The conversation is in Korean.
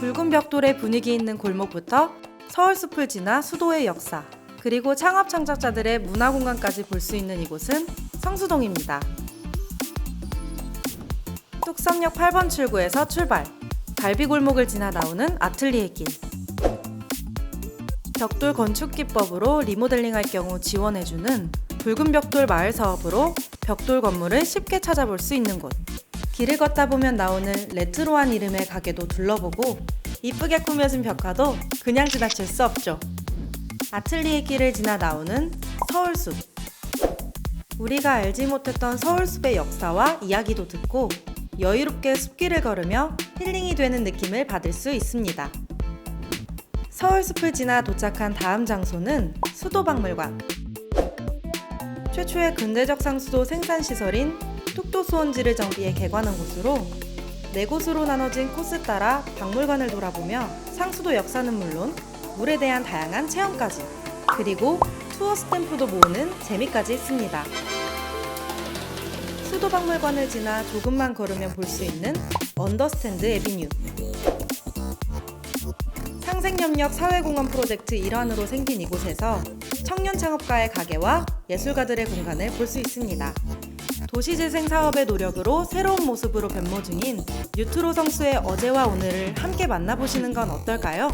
붉은 벽돌의 분위기 있는 골목부터 서울숲을 지나 수도의 역사, 그리고 창업 창작자들의 문화 공간까지 볼 수 있는 이곳은 성수동입니다. 뚝섬역 8번 출구에서 출발. 갈비골목을 지나 나오는 아틀리에 길. 벽돌 건축 기법으로 리모델링할 경우 지원해주는 붉은 벽돌 마을 사업으로 벽돌 건물을 쉽게 찾아볼 수 있는 곳. 길을 걷다 보면 나오는 레트로한 이름의 가게도 둘러보고 이쁘게 꾸며진 벽화도 그냥 지나칠 수 없죠. 아틀리에 길을 지나 나오는 서울숲. 우리가 알지 못했던 서울숲의 역사와 이야기도 듣고 여유롭게 숲길을 걸으며 힐링이 되는 느낌을 받을 수 있습니다. 서울숲을 지나 도착한 다음 장소는 수도박물관. 최초의 근대적 상수도 생산시설인 뚝도수원지를 정비해 개관한 곳으로 네 곳으로 나눠진 코스 따라 박물관을 돌아보며 상수도 역사는 물론 물에 대한 다양한 체험까지 그리고 투어 스탬프도 모으는 재미까지 있습니다. 수도박물관을 지나 조금만 걸으면 볼 수 있는 언더스탠드 에비뉴 상생협력 사회공헌 프로젝트 일환으로 생긴 이곳에서 청년 창업가의 가게와 예술가들의 공간을 볼 수 있습니다. 도시재생 사업의 노력으로 새로운 모습으로 변모 중인 뉴트로 성수의 어제와 오늘을 함께 만나보시는 건 어떨까요?